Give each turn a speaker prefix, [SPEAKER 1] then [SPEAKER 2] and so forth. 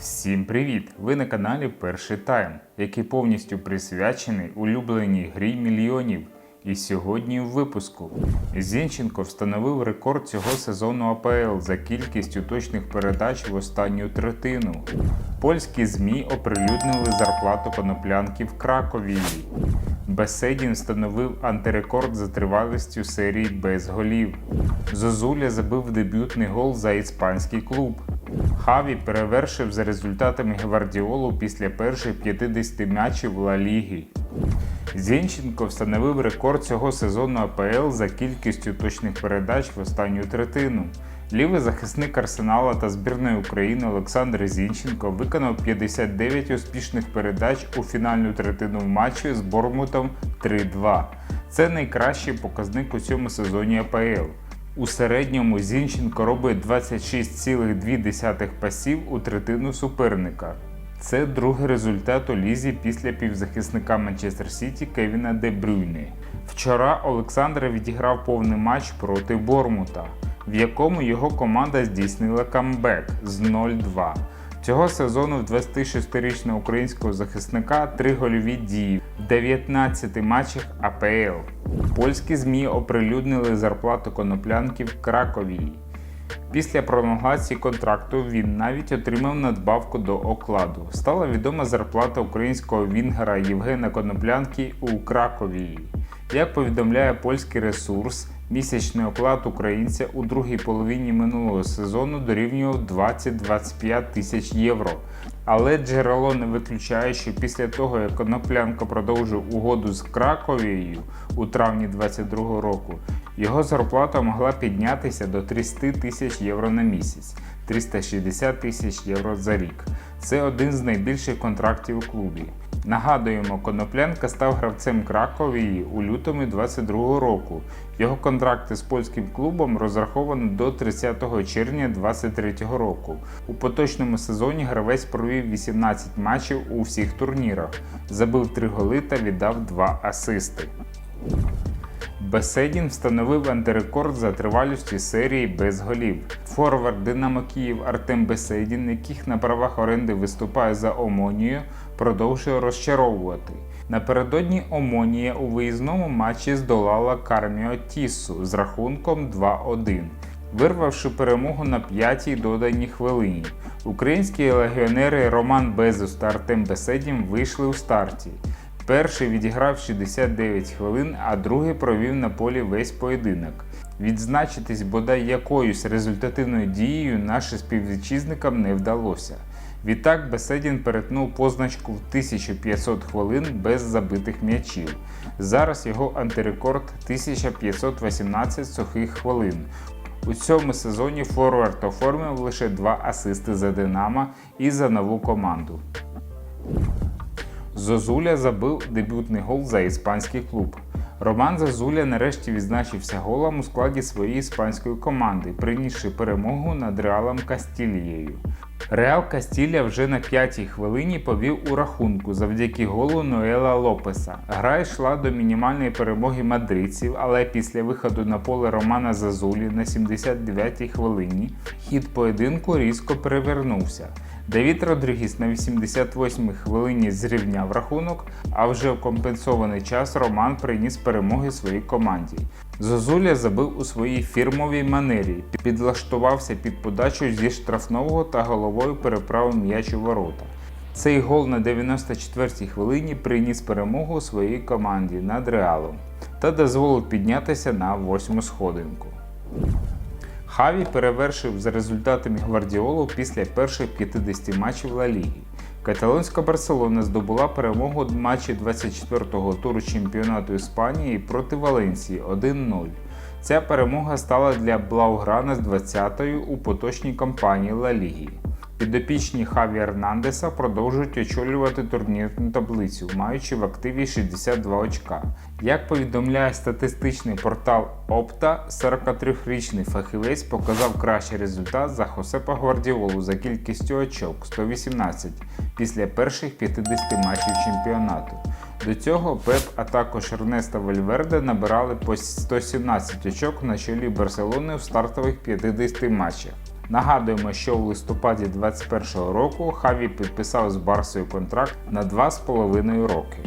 [SPEAKER 1] Всім привіт! Ви на каналі Перший Тайм, який повністю присвячений улюбленій грі мільйонів. І сьогодні в випуску Зінченко встановив рекорд цього сезону АПЛ за кількістю точних передач в останню третину. Польські ЗМІ оприлюднили зарплату коноплянки в Кракові. Беседін встановив антирекорд за тривалістю серії без голів. Зозуля забив дебютний гол за іспанський клуб. Хаві перевершив за результатами Гвардіолу після перших 50 матчів Ла Ліги. Зінченко встановив рекорд цього сезону АПЛ за кількістю точних передач в останню третину. Лівий захисник Арсенала та збірної України Олександр Зінченко виконав 59 успішних передач у фінальну третину в матчі з Бормутом 3-2. Це найкращий показник у цьому сезоні АПЛ. У середньому Зінченко робить 26,2 пасів у третину суперника. Це другий результат у лізі після півзахисника Манчестер Сіті Кевіна Де Брюйни. Вчора Олександр відіграв повний матч проти Бормута, в якому його команда здійснила камбек з 0-2. Цього сезону в 26-річного українського захисника три гольові дії в 19 матчах АПЛ. Польські ЗМІ оприлюднили зарплату коноплянки в Кракові. Після пролонгації контракту він навіть отримав надбавку до окладу. Стала відома зарплата українського вінгера Євгена Коноплянки у Кракові. Як повідомляє польський ресурс, місячний оклад українця у другій половині минулого сезону дорівнював 20-25 тисяч євро. Але джерело не виключає, що після того, як Коноплянка продовжив угоду з Краковією у травні 2022 року, його зарплата могла піднятися до 300 тисяч євро на місяць, 360 тисяч євро за рік. Це один з найбільших контрактів у клубі. Нагадуємо, Коноплянка став гравцем Краковії у лютому 2022 року. Його контракти з польським клубом розраховано до 30 червня 2023 року. У поточному сезоні гравець провів 18 матчів у всіх турнірах, забив 3 голи та віддав 2 асисти. Беседін встановив антирекорд за тривалістю серії без голів. Форвард Динамо Київ Артем Беседін, яких на правах оренди виступає за Омонію, продовжує розчаровувати. Напередодні Омонія у виїзному матчі здолала Карміо Тіссу з рахунком 2-1. Вирвавши перемогу на п'ятій доданій хвилині, українські легіонери Роман Безус та Артем Беседін вийшли у старті. Перший відіграв 69 хвилин, а другий провів на полі весь поєдинок. Відзначитись бодай якоюсь результативною дією нашим співвітчизникам не вдалося. Відтак Беседін перетнув позначку в 1500 хвилин без забитих м'ячів. Зараз його антирекорд 1518 сухих хвилин. У цьому сезоні Форвард оформив лише два асисти за Динамо і за нову команду. Зозуля забив дебютний гол за іспанський клуб. Роман Зозуля нарешті відзначився голом у складі своєї іспанської команди, принісши перемогу над Реалом Кастілією. Реал Кастілія вже на п'ятій хвилині повів у рахунку завдяки голу Ноела Лопеса. Гра йшла до мінімальної перемоги мадридців, але після виходу на поле Романа Зазулі на 79-й хвилині хід поєдинку різко перевернувся. Давід Родрігіс на 88-й хвилині зрівняв рахунок, а вже в компенсований час Роман приніс перемоги своїй команді. Зозуля забив у своїй фірмовій манері, підлаштувався під подачу зі штрафного та головою переправив м'яч у ворота. Цей гол на 94-й хвилині приніс перемогу своїй команді над Реалом та дозволив піднятися на восьму сходинку. Хаві перевершив за результатами Гвардіолу після перших 50 матчів Ла Ліги. Каталонська Барселона здобула перемогу в матчі 24-го туру чемпіонату Іспанії проти Валенсії 1-0. Ця перемога стала для Блауграна з 20-ю у поточній кампанії Ла Ліги. Підопічні Хаві Ернандеса продовжують очолювати турнірну таблицю, маючи в активі 62 очка. Як повідомляє статистичний портал Opta, 43-річний фахівець показав кращий результат за Хосепа Гвардіолу за кількістю очок 118 після перших 50 матчів чемпіонату. До цього Пеп, а також Ернеста Вальверде набирали по 117 очок на чолі Барселони в стартових 50 матчах. Нагадуємо, що у листопаді 2021 року Хаві підписав з Барсою контракт на 2,5 роки.